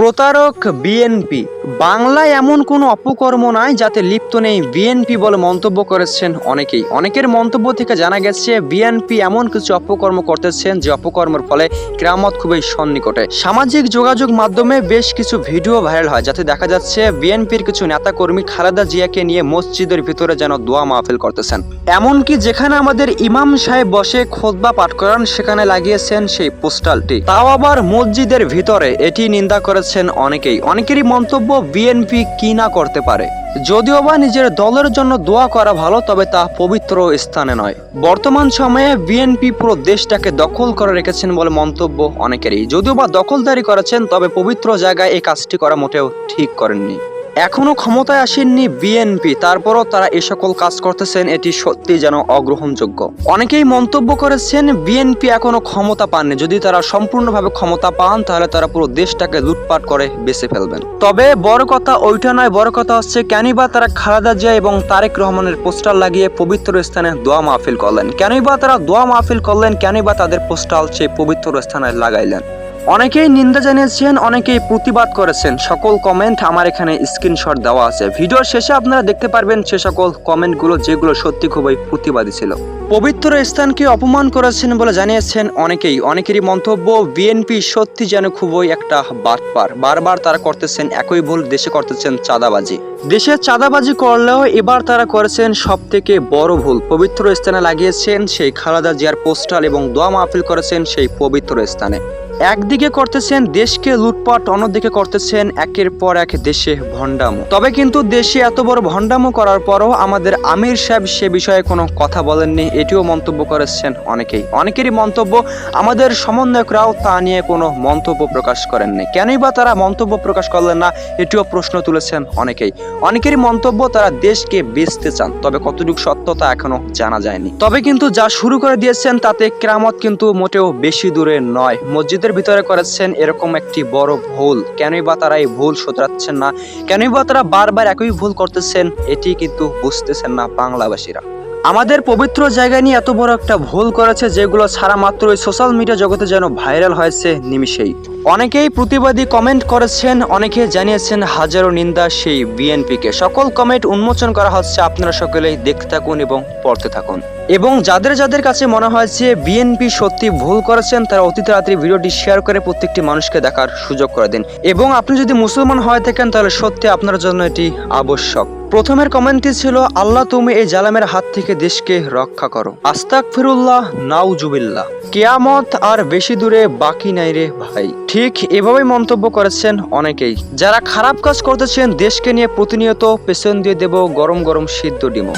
প্রতারক বিএনপি বাংলায় এমন কোনো অপকর্ম নাই যাতে লিপ্ত নেই বিএনপি বলে মন্তব্য করেছেন অনেকেই। অনেকের মন্তব্য থেকে জানা গেছে বিএনপি এমন কিছু অপকর্ম করতেছেন যে অপকর্মের ফলে কেরামত খুবই সন্নিকটে। সামাজিক যোগাযোগ মাধ্যমে বেশ কিছু ভিডিও ভাইরাল হয়, যাতে দেখা যাচ্ছে বিএনপির কিছু নেতাকর্মী খালেদা জিয়াকে নিয়ে মসজিদের ভিতরে যেন দোয়া মাহফিল করতেছেন। এমনকি যেখানে আমাদের ইমাম সাহেব বসে খোদবা পাঠ করান, সেখানে লাগিয়েছেন সেই পোস্টালটি। তাও আবার মসজিদের ভিতরে, এটি নিন্দা করেছেন অনেকেই। অনেকেরই মন্তব্য বিএনপি কি না করতে পারে। যদিও বা নিজের দলের জন্য দোয়া করা ভালো, তবে তা পবিত্র স্থানে নয়। বর্তমান সময়ে বিএনপি পুরো দেশটাকে দখল করে রেখেছেন বলে মন্তব্য অনেকেরই। যদিও বা দখলদারি করেছেন, তবে পবিত্র জায়গায় এই কাজটি করা মোটেও ঠিক করেননি। এখনও ক্ষমতায় আসেননি বিএনপি, তারপরও তারা এ সকল কাজ করতেছেন, এটি সত্যি যেন অগ্রহণযোগ্য। অনেকেই মন্তব্য করেছেন, বিএনপি এখনও ক্ষমতা পাননি। যদি তারা সম্পূর্ণভাবে ক্ষমতা পান, তাহলে তারা পুরো দেশটাকে লুটপাট করে বেছে ফেলবেন। তবে বড় কথা ওইটা নয়, বড় কথা হচ্ছে কেনই বা তারা খালেদা জিয়া এবং তারেক রহমানের পোস্টার লাগিয়ে পবিত্র স্থানে দোয়া মাহফিল করলেন। কেনই বা তারা দোয়া মাহফিল করলেন, কেনই বা তাদের পোস্টাল সেই পবিত্র স্থানে লাগাইলেন। অনেকেই নিন্দা জানিয়েছেন, অনেকেই প্রতিবাদ করেছেন। সকল কমেন্ট আমার এখানে স্ক্রিনশট দেওয়া আছে। ভিডিওর শেষে আপনারা দেখতে পারবেন সে সকল কমেন্টগুলো যেগুলো সত্যি খুবই প্রতিবাদী ছিল। পবিত্র স্থানকে অপমান করেছেন বলে জানিয়েছেন অনেকেই। অনেকেরই মন্তব্য, বিএনপি সত্যি যেন খুবই একটা বাটপার। বারবার তারা করতেছেন একই ভুল, দেশে করতেছেন চাঁদাবাজি। দেশে চাঁদাবাজি করলেও এবার তারা করেছেন সব থেকে বড় ভুল। পবিত্র স্থানে লাগিয়েছেন সেই খালেদা জিয়ার পোস্টাল এবং দোয়া মাহফিল করেছেন সেই পবিত্র স্থানে। একদিকে করতেছেন দেশকে লুটপাট, অন্যদিকে করতেছেন একের পর এক দেশে ভণ্ডামো। তবে কিন্তু দেশে এত বড় ভণ্ডামো করার পরও আমাদের আমির সাহেব সে বিষয়ে কোনো কথা বলেননি, এটিও মন্তব্য করেছেন অনেকেই। অনেকেরই মন্তব্য, আমাদের সমন্বয়করাও তা নিয়ে কোনো মন্তব্য প্রকাশ করেননি। কেনই বা তারা মন্তব্য প্রকাশ করলেন না, এটিও প্রশ্ন তুলেছেন অনেকেই। অনেকেরই মন্তব্য, তারা দেশকে বেচতে চান, তবে কতটুকু সত্যতা এখনও জানা যায়নি। তবে কিন্তু যা শুরু করে দিয়েছেন তাতে কেরামত কিন্তু মোটেও বেশি দূরে নয়। মসজিদের ভিতরে করেছেন এরকম একটি বড় ভুল। কেনই বা তারা এই ভুল শোধরাচ্ছেন না? কেনই বা তারা বারবার একই ভুল করতেছেন? এটি কিন্তু বুঝতেছেন না বাংলাবাসীরা। আমাদের পবিত্র জায়গা নিয়ে এত বড় একটা ভুল করেছে, যেগুলো ছাড়া মাত্র ওই সোশ্যাল মিডিয়া জগতে যেন ভাইরাল হয়েছে নিমিষেই। অনেকেই প্রতিবাদী কমেন্ট করেছেন, অনেকে জানিয়েছেন হাজারো নিন্দা সেই বিএনপিকে সকল কমেন্ট উন্মোচন করা হচ্ছে, আপনারা সকলেই দেখতে থাকুন এবং পড়তে থাকুন। এবং যাদের যাদের কাছে মনে হয় যে বিএনপি সত্যি ভুল করেছেন, তারা অতি তাড়াতাড়ি ভিডিওটি শেয়ার করে প্রত্যেকটি মানুষকে দেখার সুযোগ করে দিন। এবং আপনি যদি মুসলমান হয়ে থাকেন, তাহলে সত্যি আপনার জন্য এটি আবশ্যক। প্রথমের কমেন্টটি ছিল, আল্লাহ, তুমি এই জালামের হাত থেকে দেশকে রক্ষা করো। আস্তাক ফিরুল্লাহ নাউজুবিল্লাহ। কেয়ামত আর বেশি দূরে বাকি নাই রে ভাই। ঠিক এভাবেই মন্তব্য করেছেন অনেকেই। যারা খারাপ কাজ করতেছেন, দেশকে নিয়ে প্রতিনিয়ত পেছন দিয়ে দেব গরম গরম সিদ্ধ ডিমো